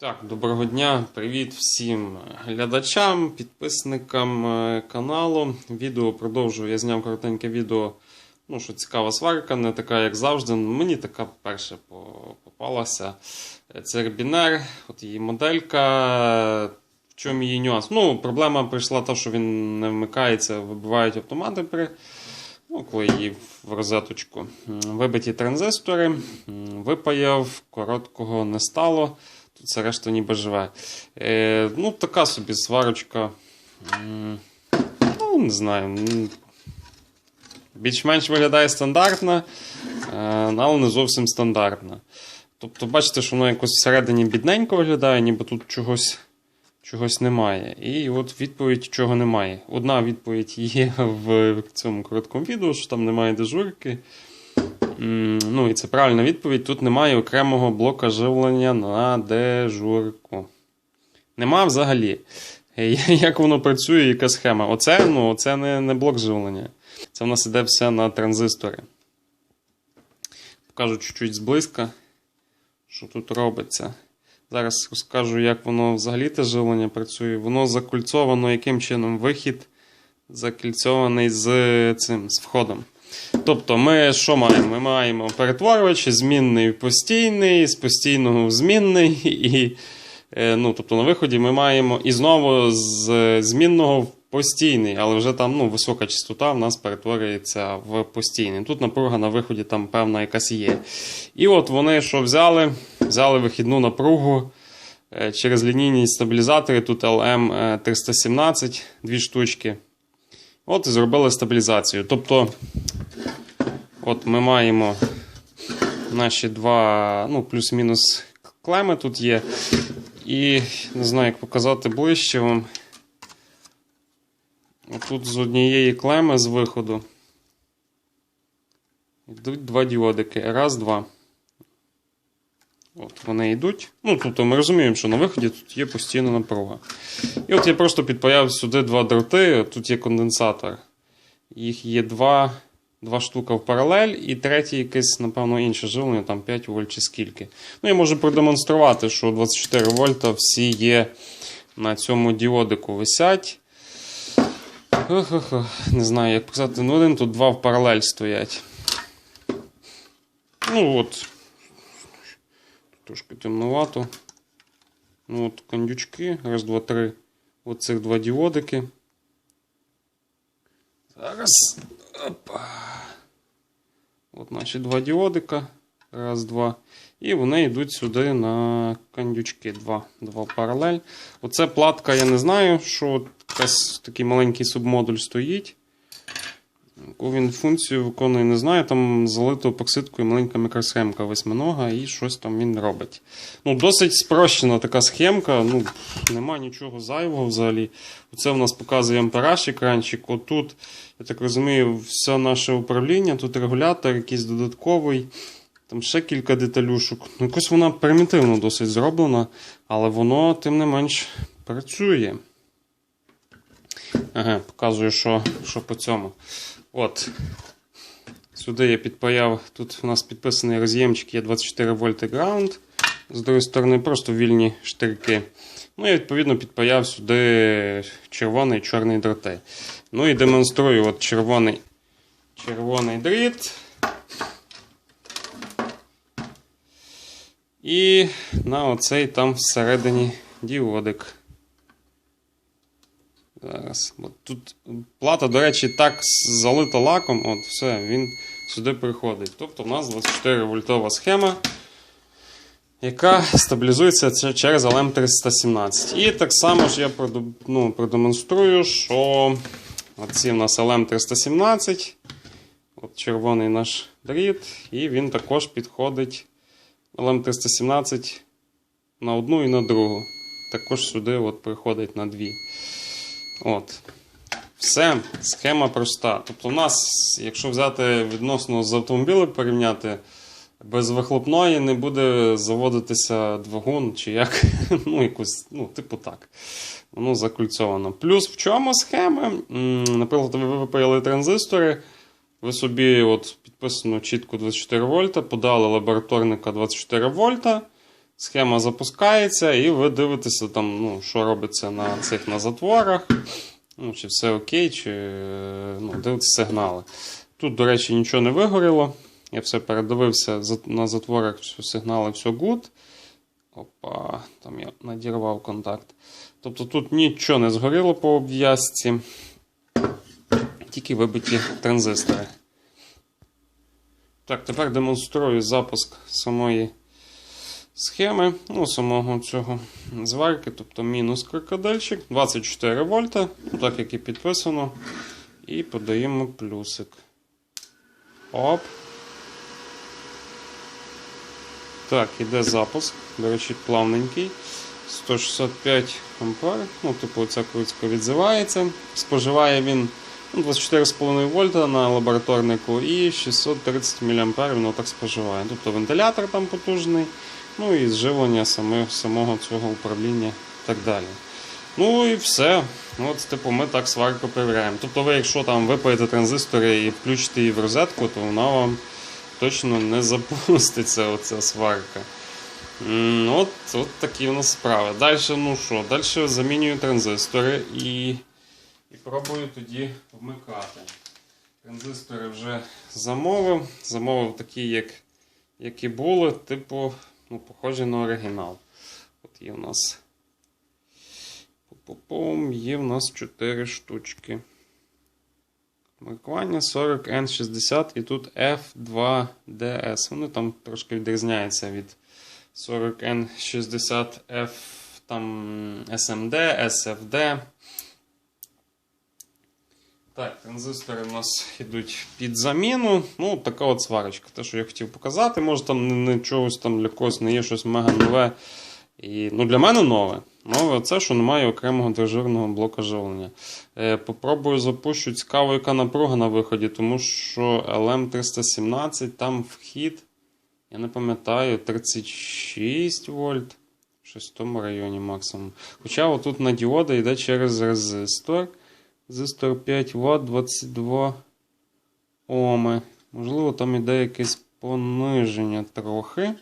Так, доброго дня, привіт всім глядачам, підписникам е, каналу. Відео продовжую. Я зняв коротеньке відео. Ну, що цікава сварка, не така, як завжди. Мені така перша попалася. Е, Це Ребінер, от її моделька. В чому її нюанс? Ну, проблема прийшла та, що він не вмикається, вибивають автомати при. Ну, коли її в розеточку. Вибиті транзистори, випаяв, короткого не стало. Все решта ніби живе. Е, ну, така собі сварочка. Ну, не знаю. Більш-менш виглядає стандартна, е, але не зовсім стандартна. Тобто, бачите, що воно якось всередині бідненько виглядає, ніби тут чогось, чогось немає. І от відповідь, чого немає. Одна відповідь є в цьому короткому відео, що там немає дежурки. Ну, і це правильна відповідь. Тут немає окремого блока живлення на дежурку. Нема взагалі. Е, Як воно працює, яка схема? Оце, ну, оце не, не блок живлення. Це в нас іде все на транзистори. Покажу чуть-чуть зблизька, що тут робиться. Зараз розкажу, як воно взагалі те живлення працює. Воно закульцовано яким чином вихід закільцьований з цим з входом. Тобто, ми що маємо? Ми маємо перетворювач, змінний постійний, з постійного в змінний. І, е, ну, тобто на виході ми маємо і знову з змінного в постійний, але вже там ну, висока частота в нас перетворюється в постійний. Тут напруга на виході там певна якась є. І от вони що взяли? Взяли вихідну напругу е, через лінійні стабілізатори. Тут LM317, дві штучки. От і зробили стабілізацію. Тобто, от ми маємо наші два, ну, плюс-мінус клеми тут є. І не знаю, як показати ближче вам. Тут з однієї клеми з виходу йдуть два діодики. Раз, два. От вони йдуть. Ну, тобто ми розуміємо, що на виході тут є постійна напруга. І от я просто підпаяв сюди два дроти, тут є конденсатор. Їх є два, два штука в паралель, і третє якесь, напевно, інше живлення, там 5 вольт чи скільки. Ну, я можу продемонструвати, що 24 вольта всі є на цьому діодику висять. Ох-ох-ох, Не знаю, як показати. Ну, один тут два в паралель стоять. Ну от. Трошки темнувато. Ну, от кондючки. Раз, два, три. Оцих два діодики. Зараз. Опа. От наші два діодика. Раз, два. І вони йдуть сюди на кондючки. Два. Два паралель. Оце платка, я не знаю, що такий маленький субмодуль стоїть. Яку він функцію виконує, не знаю. Там залито епоксидкою маленька мікросхемка восьминога і щось там він робить. Ну, Досить спрощена така схемка. Ну, Нема нічого зайвого взагалі. Оце в нас показує ампераж екранчик. Отут, я так розумію, все наше управління. Тут регулятор якийсь додатковий. Там ще кілька деталюшок. Ну, якось вона примітивно досить зроблена, але воно, тим не менш, працює. Ага, показую, що, що по цьому. От. Сюди я підпаяв. Тут у нас підписаний роз'ємчик, є 24 вольти ground. З другої сторони, просто вільні штирки. Ну і відповідно підпаяв сюди червоний і чорний дроти. Ну і демонструю от червоний, червоний дріт. І на оцей там всередині діодик. Зараз. От тут плата, до речі, так залита лаком, от все, він сюди приходить. Тобто в нас 24 вольтова схема, яка стабілізується через LM317. І так само ж я ну, продемонструю, що оці в нас LM317, от червоний наш дріт, і він також підходить LM317 на одну і на другу. Також сюди от приходить на дві. От. Все, схема проста. Тобто, у нас, якщо взяти відносно з автомобілем порівняти, без вихлопної не буде заводитися двигун чи як. Ну, якось, ну, типу так. Воно закульцовано. Плюс в чому схема? Наприклад, ви випаяли транзистори. Ви собі от підписано чітко 24 вольта, подали лабораторника 24 вольта. Схема запускається, і ви дивитеся, там, ну, що робиться на цих на затворах. Ну, чи все окей, чи е, ну, дивитися сигнали. Тут, до речі, нічого не вигоріло. Я все передивився на затворах, що сигнали все good. Опа, там я надірвав контакт. Тобто тут нічого не згоріло по обв'язці, тільки вибиті транзистори. Так, тепер демонструю запуск самої схеми, ну, самого цього зварки, тобто мінус крокодильчик, 24 вольта, ну, так як і підписано. І подаємо плюсик. Оп. Так, іде запуск. До речі, плавненький. 165 ампер. Ну, типу, ця крутка відзивається. Споживає він ну, 24,5 вольта на лабораторнику і 630 мА воно так споживає. Тобто вентилятор там потужний, ну і зживлення саме, самого цього управління і так далі. Ну і все. Ну, От, типу, ми так сварку перевіряємо. Тобто, ви, якщо там випаєте транзистори і включите її в розетку, то вона вам точно не запуститься оця сварка. От, от такі у нас справи. Далі, ну що, далі замінюю транзистори і, і пробую тоді вмикати. Транзистори вже замовив. Замовив такі, як, які були, типу, ну, похожі на оригінал. От є у нас. Пу-пу-пум, є в нас 4 штучки. Маркування 40N60 і тут F2DS. Вони там трошки відрізняються від 40N60F там SMD, SFD. Так, транзистори у нас йдуть під заміну. Ну, така от сварочка. Те, що я хотів показати, може там не, чогось там для когось не є щось мега нове. І, ну, для мене нове. Нове це, що немає окремого дежурного блока живлення. Е, попробую запущу цікаво, яка напруга на виході, тому що LM317 там вхід, я не пам'ятаю, 36 вольт. В тому районі максимум. Хоча отут на діоди йде через резистор. Резистор 5 Вт 22 Оми. Можливо, там йде якесь пониження трохи.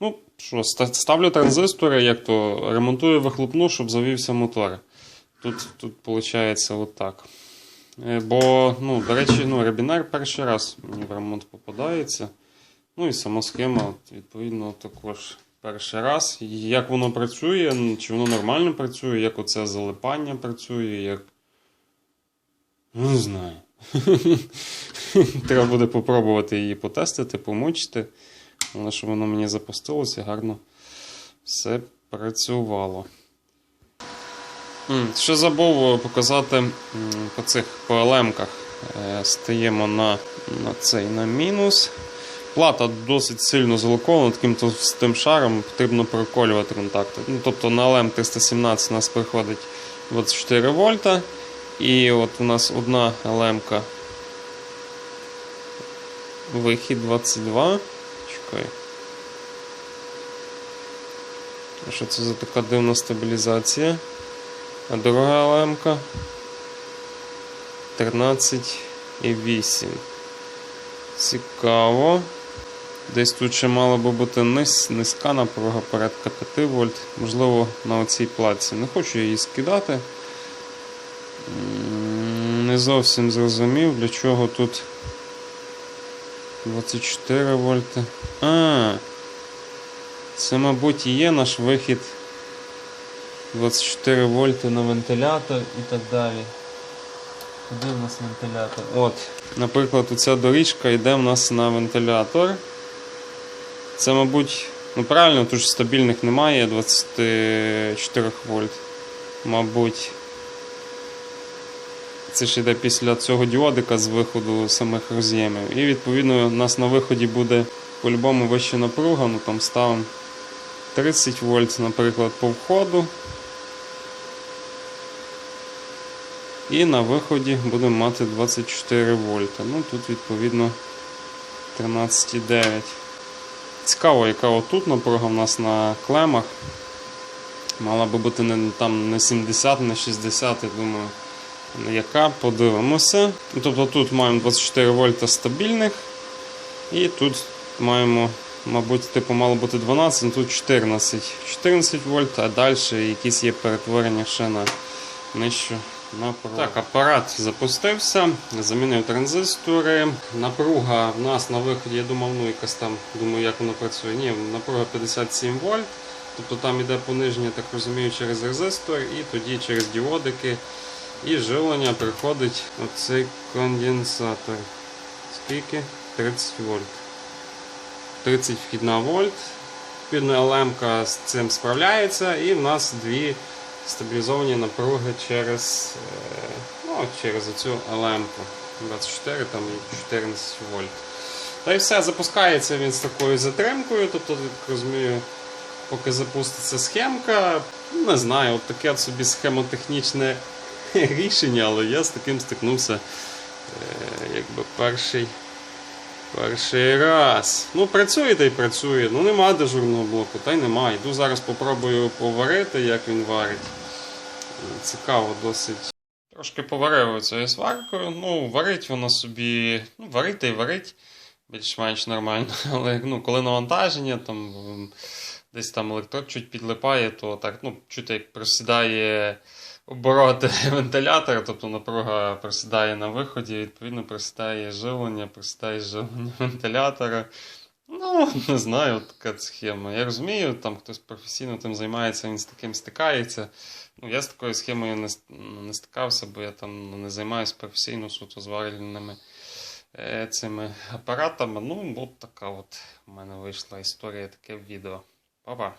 Ну, що, ставлю транзистори, як то ремонтую вихлопну, щоб завівся мотор. Тут, тут виходить отак. Е, Бо, ну, до речі, ну, ребінер перший раз мені в ремонт попадається. Ну і сама схема, відповідно, також перший раз. Як воно працює, чи воно нормально працює, як оце залипання працює, як. Ну, Не знаю. Треба буде попробувати її потестити, помучити. Але щоб воно мені запустилося, гарно все працювало. Ще забув показати по цих по LM-ках. Е, Стаємо на, на цей на мінус. Плата досить сильно залокована таким товстим шаром, потрібно проколювати контакти. Ну, тобто на LM 317 у нас приходить 24 вольта. І от у нас одна LM вихід 22. Чекай. Що це за така дивна стабілізація? А дорога ЛМК 13,8. Цікаво. Десь тут ще мала би бути низ, низька напруга порядка 5 вольт. Можливо, на оцій платці. Не хочу її скидати. Не зовсім зрозумів, для чого тут 24 вольти. А, це, мабуть, і є наш вихід 24 вольти на вентилятор і так далі. Куди в нас вентилятор? От, наприклад, оця доріжка йде в нас на вентилятор. Це, мабуть, ну правильно, тут ж стабільних немає 24 вольт. Мабуть. Це ж йде після цього діодика з виходу самих роз'ємів. І відповідно у нас на виході буде по-любому вища напруга, ну там ставимо 30 вольт, наприклад, по входу. І на виході будемо мати 24 вольта. Ну тут відповідно 13,9. Цікаво, яка отут напруга в нас на клемах. Мала би бути не, там не 70, не 60, я думаю. Яка? Подивимося. Ну, Тобто тут маємо 24 вольта стабільних. І тут маємо Мабуть, типу мало бути 12, ну тут 14. 14 вольт, а далі якісь є перетворення ще на нижчу напругу. Так, апарат запустився, замінив транзистори. Напруга в нас на виході, я думав, ну якась там, думаю, як воно працює. Ні, напруга 57 вольт. Тобто там іде пониження, так розумію, через резистор і тоді через діодики. І живлення приходить оцей конденсатор. Скільки? 30 вольт. 30 вхідна вольт. Відповідно, ЛМ з цим справляється, і в нас дві стабілізовані напруги через, е, ну, через оцю ЛМ 24 там, і 14 вольт. Та й все, запускається він з такою затримкою, тобто, так розумію, поки запуститься схемка, не знаю, от таке от собі схемотехнічне рішення, але я з таким стикнувся е, якби перший. Перший раз. Ну, працює та й працює. Ну нема дежурного блоку, та й нема. Йду зараз попробую поварити, як він варить. Цікаво досить. Трошки поварив цією сваркою. Ну, варить воно собі. Ну, варить та й варить. Більш-менш нормально. Але ну, коли навантаження, там десь там електрод чуть підлипає, то так, ну, чути, як просідає обороти вентилятора, тобто напруга просідає на виході, відповідно просідає живлення, просідає живлення вентилятора. Ну, не знаю, така схема. Я розумію, там хтось професійно тим займається, він з таким стикається. Ну, я з такою схемою не, не стикався, бо я там не займаюся професійно суто зварювальними е, цими апаратами. Ну, от така от у мене вийшла історія, таке відео. Па-па.